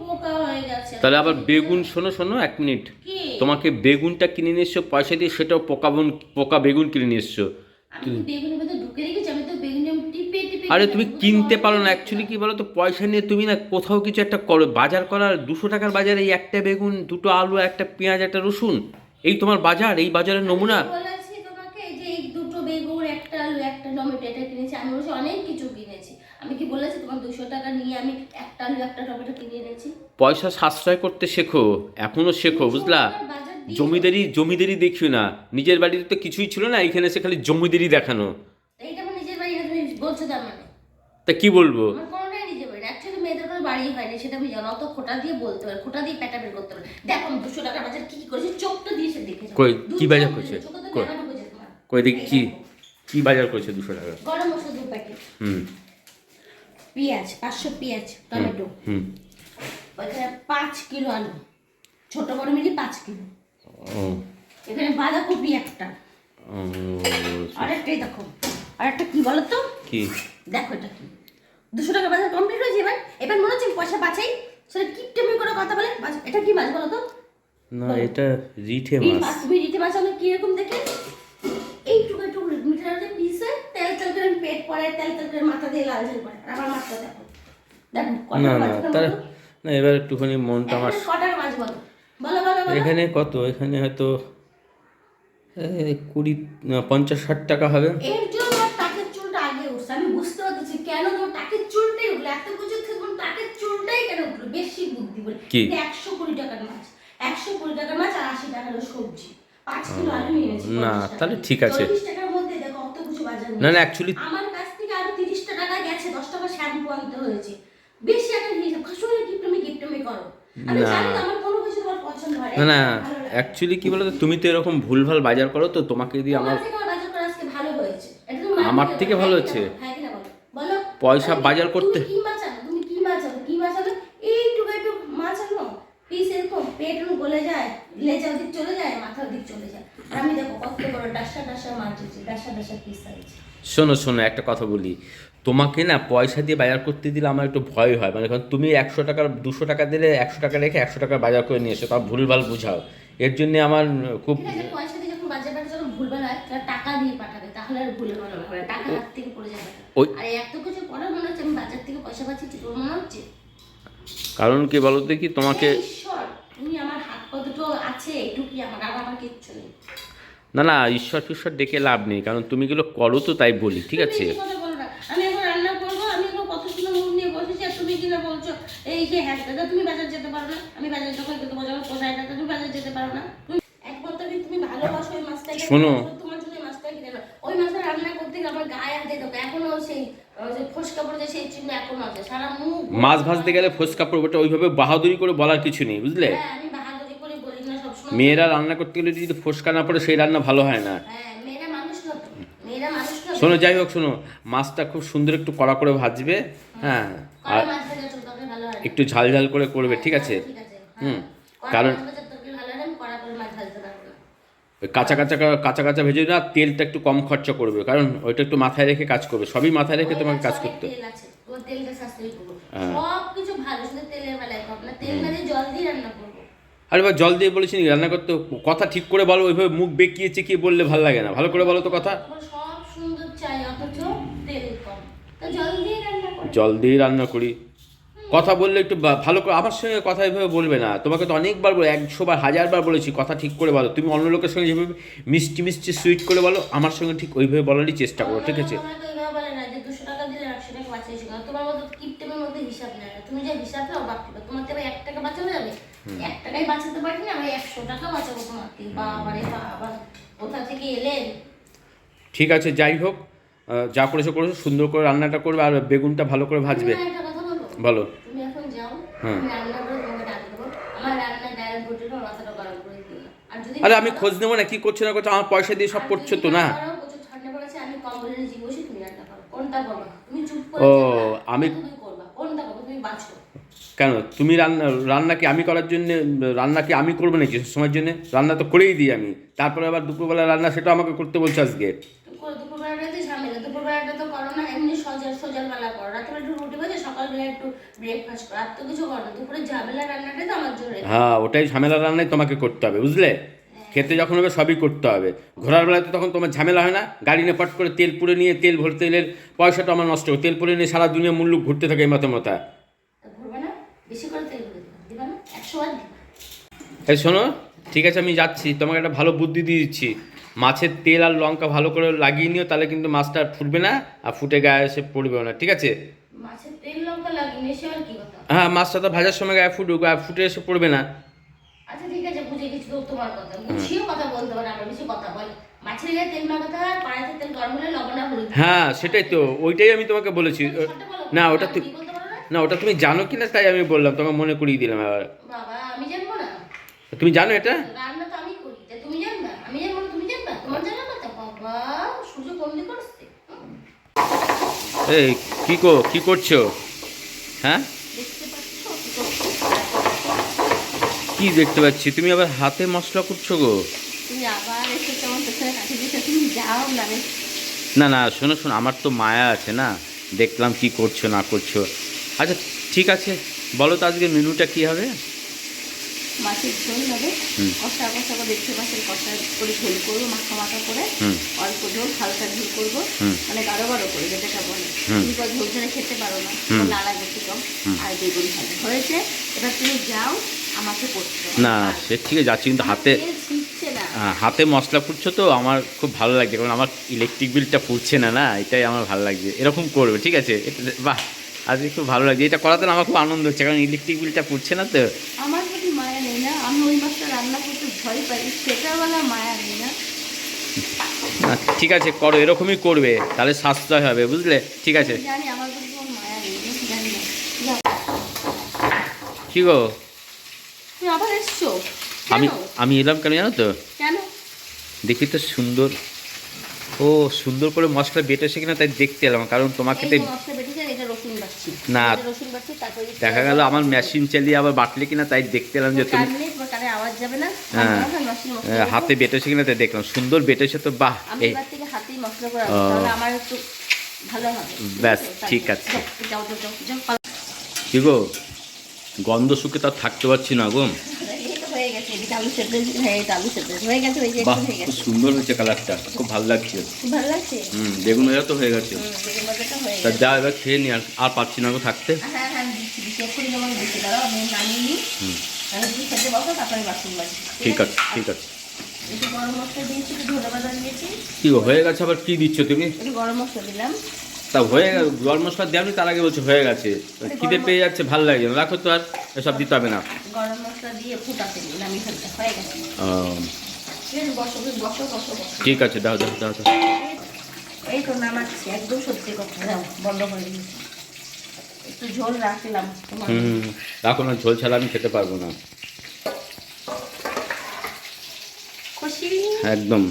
পোকা হয়ে গেছে। তাহলে আবার বেগুন শোনো শোনো এক মিনিট। তোমাকে বেগুনটা কিনে নিয়ে এসছো পয়সা দিয়ে সেটাও পোকা পোকা বেগুন কিনে নিয়ে এসছো। আরে তুমি কিনতে পারো না অ্যাকচুয়ালি কি বলো তো পয়সা নিয়ে তুমি না কোথাও কিছু একটা করো। বাজার করার দুশো টাকার বাজারে এই একটা বেগুন দুটো আলু একটা পেঁয়াজ একটা রসুন এই তোমার বাজার এই বাজারের নমুনা। তোমাকে যে এই দুটো বেগুন একটা আলু একটা টমেটো এটা কিনেছি। আমি অনেক কিছু কিনেছি আমি কি বলেছি তোমার দুশো টাকা নিয়ে আমি একটা আলু একটা টমেটো কিনে এনেছি? পয়সা সাশ্রয় করতে শেখো এখনও শেখো বুঝলা? জমিদারি জমিদারি দেখিও না। নিজের বাড়িতে তো কিছুই ছিল না এখানে সে খালি জমিদারি দেখানো। এইটা আমার নিজের বাড়ি না তুমি বলছো তার মানে? তা কি বলব? আমার কোনোটাই নিজের বাড়ি অ্যাকচুয়ালি মেয়েদের কোনো বাড়ি হয়নি সেটা আমি জানো অত খোটা দিয়ে বলতে পারে খোটা দিয়ে প্যাটা বের করতে পারে। দেখো আমি দুশো টাকার বাজার কি কি করেছি চোখটা দিয়ে সে দেখে কই, কি বাজার করেছে? কই? দেখানো হয়েছে কই দেখি কি কি বাজার করেছে দুশো টাকা? গরম মশলা দু প্যাকেট। হুম। পেঁয়াজ পাঁচশো পেঁয়াজ টমেটো। ওইখানে পাঁচ কিলো আলু ছোট বড় মিলিয়ে পাঁচ কিলো। এখানে বাঁধাকপি একটা। ও, আরেকটাই দেখো। আরেকটা কি বলো তো কি? দেখো এটা কি। দুশো টাকা বাজার কমপ্লিট হয়েছে এবার? এবার মনে হচ্ছে পয়সা বাঁচাই। সেটা কিপটেমি করে কথা বলে এটা কি মাছ বলো তো না এটা রিঠে মাছ। তুমি রিটে মাছ হলে কীরকম দেখে? পিসে তেল তেল করে পেট পড়ে তেল তেল করে মাথা দিয়ে লাল ঝাল পড়ে আর আমার মাছটা দেখো। দেখো না না তার না এবার একটুখানি মনটা আমার কটার মাছ বলো? বলো বলো এখানে কত? এখানে হয়তো কুড়ি পঞ্চাশ ষাট টাকা হবে। এর জন্য টাকের চুলটা আগে উঠছে। আমি বুঝতে পারতেছি কেন তোমার টাকের চুলটাই উঠল? এত কিছু থেকে টাকের চুলটাই কেন উঠল? বেশি বুদ্ধি বলে। কি? একশো কুড়ি টাকার মাছ। একশো কুড়ি টাকার মাছ আর আশি টাকার সবজি। পাঁচ কিলো আলু নিয়ে এনেছি না, তাহলে ঠিক আছে। চল্লিশ টাকার মধ্যে দেখো অত কিছু বাজার না না অ্যাকচুয়ালি আমার কাছ থেকে আরও তিরিশটা টাকা গেছে দশ টাকা শ্যাম্পু আনতে হয়েছে বেশি একটা হিসাব শুনে গিফটমি গিফটমি করো আমি না। জানি তো আমার কোনো কিছু তোমার পছন্দ হয় না না। অ্যাকচুয়ালি কি বলতো তুমি তো এরকম ভুলভাল বাজার করো তো তোমাকে দিয়ে আমার আমার বাজার করা আজকে ভালো হয়েছে এটা আমার থেকে ভালো হচ্ছে? হ্যাঁ কি না বলো? বলো পয়সা বাজার করতে তুমি কি মাছ আনো তুমি কি মাছ আনো কি মাছ আনো এইটুকু একটু মাছ আনো পিস এরকম পেট এরকম গলে যায় লেজা ওদিক চলে যায় মাথা ওদিক চলে যায় আর আমি দেখো কত বড় ডাসা ডাসা মাছ দিচ্ছি ডাসা ডাসা পিস আছে শোনো শোনো একটা কথা বলি। তোমাকে না পয়সা দিয়ে বাজার করতে দিলে আমার একটু ভয় হয়। মানে কারণ তুমি একশো টাকার দুশো টাকা দিলে একশো টাকা রেখে একশো টাকা বাজার করে নিয়ে এসো। তাও ভুলভাল বুঝাও। এর জন্য আমার খুব পয়সা দিয়ে যখন বাজার বাজার যখন ভুলভাল হয় টাকা দিয়ে পাঠাবে। তাহলে আর ভুলভাল হবে টাকা হাত থেকে পড়ে যাবে ওই- আর এত কিছু পড়া মনে হচ্ছে আমি বাজার থেকে পয়সা পাচ্ছি তোর মনে হচ্ছে? কারণ কি বলো দেখি তোমাকে তুমি আমার হাত পা দুটো আছে? এটুকুই আমার আর আমার কিচ্ছু নেই। না না ঈশ্বর ফিশ্বর ডেকে লাভ নেই কারণ তুমি এগুলো করো তো তাই বলি ঠিক আছে। আমি এখন রান্না করব আমি এখন কত সুন্দর মুখ নিয়ে বসেছি আর তুমি কিনা বলছো এই যে হ্যাঁ দাদা তুমি বাজার যেতে পারো না আমি বাজার যখন যেতে পারব যখন কোথায় দাদা তুমি বাজার যেতে পারো না একবার তো তুমি ভালোবাসো ওই মাছটা শোনো। তোমার জন্য মাছটা কিনে নাও। ওই মাছটা রান্না করতে গিয়ে আমার গায়ে হাতে দেবো এখনও সেই ওই যে ফোসকা পড়ে যায় সেই চিহ্ন এখনও আছে সারা মুখ মাছ ভাজতে গেলে ফোস কাপড় ওইভাবে বাহাদুরি করে বলার কিছু নেই বুঝলে হ্যাঁ আমি বাহাদুরি করে বলি না সবসময় মেয়েরা রান্না করতে গেলে যদি ফোসকা না পড়ে সেই রান্না ভালো হয় না হ্যাঁ শোনো যাই হোক শোনো মাছটা খুব সুন্দর একটু কড়া করে ভাজবে হ্যাঁ আর হয়। একটু ঝাল ঝাল করে করবে ঠিক আছে হুম, কারণ- হয় না, আমি কড়া করে মাছ ভাজতে পারব না। ওই কাঁচা কাঁচা কাঁচা কাঁচা ভেজে না তেলটা একটু কম খরচা করবে কারণ ওইটা একটু মাথায় রেখে কাজ করবে সবই মাথায় রেখে তোমাকে কাজ করতে হবে। তেল আছে, তোমার তেলটা সাশ্রয়ী করব। হ্যাঁ। ভালো, শুধু তেলের বেলায় না। তেল না দিয়ে জল দিয়ে রান্না করব। আরে বা জল দিয়ে বলেছি রান্না করতে কথা ঠিক করে বলো ওইভাবে মুখ বেঁকিয়ে চেকিয়ে বললে ভালো লাগে না। ভালো করে বলো তো কথা। জল দিয়ে রান্না করো। কথা বললে একটু ভালো করে আমার সঙ্গে কথা এইভাবে বলবে না। তোমাকে তো অনেকবার বলে একশো বার হাজার বার বলেছি কথা ঠিক করে বলো। তুমি অন্য লোকের সঙ্গে যেভাবে মিষ্টি মিষ্টি সুইট করে বলো আমার সঙ্গে ঠিক ওইভাবে বলারই চেষ্টা করো ঠিক আছে? তোমাকে এভাবে বলে না যে 200 টাকা দিলে 100 টাকা বাঁচিয়েছি। কারণ তোমার মতো হিসাব নেয় তুমি যে হিসাব নাও, তোমার থেকে এক টাকা বাঁচানো যাবে? এক টাকাই বাঁচাতে পারি না, 100 টাকা বাঁচাবো তোমার থেকে। বাবারে বাবা, কোথা থেকে এলেন? ঠিক আছে যাই হোক যা করেছ করেছ সুন্দর করে রান্নাটা করবে আর বেগুনটা ভালো করে ভাজবে? বলো? তুমি এখন যাও, হ্যাঁ। আর আমি খোঁজ নেব না কি করছ না করছ আমার পয়সা দিয়ে সব করছ তো না? ও, আমি- কেন? তুমি রান্না রান্না কি আমি করার জন্যে রান্না কি আমি করব নাকি সময়ের জন্যে? রান্না তো করেই দিই আমি। তারপরে আবার দুপুরবেলা রান্না সেটা আমাকে করতে বলছে আজকে। হ্যাঁ ওটাই ঝামেলা রান্নাই তোমাকে করতে হবে বুঝলে? খেতে যখন হবে সবই করতে হবে। ঘোরার বেলায় তো তখন তোমার ঝামেলা হয় না? গাড়ি নিয়ে পট করে তেল পুড়ে নিয়ে তেল ভরে তেলের পয়সাটা আমার নষ্ট হয় তেল পুড়ে নিয়ে সারা দুনিয়া মূল্য ঘুরতে থাকে এই মতো মতো বেশি করে তেল করে দিবা দিবা না একশো বার এই শোনো ঠিক আছে আমি যাচ্ছি তোমাকে একটা ভালো বুদ্ধি দিয়ে দিচ্ছি। মাছের তেল আর লঙ্কা ভালো করে লাগিয়ে নিও তাহলে কিন্তু মাছটা আর ফুটবে না আর ফুটে গায়ে এসে পড়বেও না ঠিক আছে? মাছের তেল লঙ্কা লাগিয়ে এসে আর কি কথা হ্যাঁ মাছটা তো ভাজার সময় গায়ে ফুটুক গায়ে ফুটে এসে পড়বে না। আচ্ছা ঠিক আছে বুঝে গেছি তো তোমার কথা। বুঝিও কথা বলতে পারে আমরা বেশি কথা বল। মাছের গায়ে তেল মাখাতে হয় কড়াইতে তেল গরম হলে লবণ আর হলুদ হ্যাঁ সেটাই তো ওইটাই আমি তোমাকে বলেছি। না ওটা তুই পারো না ওটা তুমি জানো কি না তাই আমি বললাম তোমাকে মনে করিয়ে দিলাম আবার বাবা আমি জানব না। তুমি জানো এটা? রান্না তো আমি করি তুমি আমি জানব তুমি জানবা? তোমার জানা কথা? বাবা সূর্য কোন দিকে এই কি কো কি করছ? হ্যাঁ? কি দেখতে পাচ্ছি? তুমি আবার হাতে মশলা করছ গো। তুমি আবার এসে তোমার পেছনে কাছে দিতে তুমি যাও না না না শোনো শোনো আমার তো মায়া আছে না। দেখলাম কি করছ না করছ। আচ্ছা ঠিক আছে। বলো তো আজকে মেনুটা কি হবে? মাছের ঝোল হবে। কষা কষা করে দেখতে পাচ্ছেন কষা করে ঝোল করব মাখা মাখা করে। অল্প ঝোল হালকা ঝোল করব। মানে গাঢ় গাঢ় করে যেটাকে বলে। তুমি ঝোল ছাড়া খেতে পারো না। হুম। লালা বেশি কম। আর বেগুন ভাজা। হয়েছে? এবার তুমি যাও আমাকে করতে না সে ঠিক আছে যাচ্ছি কিন্তু হাতে হাতে মশলা পুড়ছো তো আমার খুব ভালো লাগছে। কারণ আমার ইলেকট্রিক বিলটা পুড়ছে না না? এটাই আমার ভালো লাগছে। এরকম করবে ঠিক আছে? বাহ! আজকে খুব ভালো লাগছে। এটা করাতে আমার খুব আনন্দ হচ্ছে কারণ ইলেকট্রিক বিলটা পুড়ছে না তো। আমার প্রতি মায়া নেই না আমি ওই মাছটা রান্না করতে ভয় পাই সেটাওয়ালা মায়া নেই না। ঠিক আছে করো এরকমই করবে তাহলে সাশ্রয় হবে বুঝলে? ঠিক আছে। কি গো? আমি আমি এলাম কেন জানো তো? দেখি তো সুন্দর। ও সুন্দর করে মশলা বেটেছে কিনা তাই দেখতে এলাম কারণ তোমাকে না। দেখা গেল আমার মেশিন চালিয়ে আবার বাটলে কিনা তাই দেখতে এলাম যে তুমি। হ্যাঁ। আহ, দেবো। হাতে বেটেছে কিনা তাই দেখলাম সুন্দর বেটেছে তো বাহ এই ব্যাস, ঠিক আছে। কি গো গন্ধ শুকে তার থাকতে পারছি না গো হয়ে এদিকে আলু সেদ্ধ হয়েছে, হ্যাঁ, আলু সেদ্ধ হয়ে গেছে, ওই যে বাহ খুব সুন্দর কালারটা খুব ভালো লাগছে খুব ভালো লাগছে? হুম বেগুন ভাজা তো হয়ে গেছে হয়ে। যা এবার খেয়ে নি আর আর পাচ্ছি না গো থাকতে হ্যাঁ, হ্যাঁ, দিচ্ছি, দিচ্ছি। এক্ষুনি যেমন দিচ্ছি, দাঁড়াও, আমি নামিয়ে নিই। হুম আমি একটু খেতে বসো, তারপরে বাসন মাজি। ঠিক আছে ঠিক আছে একটু গরম মশলা দিয়েছি একটু ধনে পাতা দিয়েছি কি হয়ে গেছে আবার কি দিচ্ছ তুমি একটু গরম মশলা দিলাম তা হয়ে গেল গরম মশলা দেওনি তার আগে বলছো হয়ে গেছে। খিদে পেয়ে যাচ্ছে ভালো লাগে না। রাখো তো আর এসব দিতে হবে না। গরম মশলা দিয়ে ফুটাতে হয়ে গেছে। ঠিক আছে ঠিক দাও দাও দাও দাও। এই তো নামাচ্ছি একদম সত্যি কথা দাও বন্ধ করে দিয়েছি। একটু ঝোল রাখলাম হুম রাখো না ঝোল ছাড়া আমি খেতে পারব না। খুশি? একদম।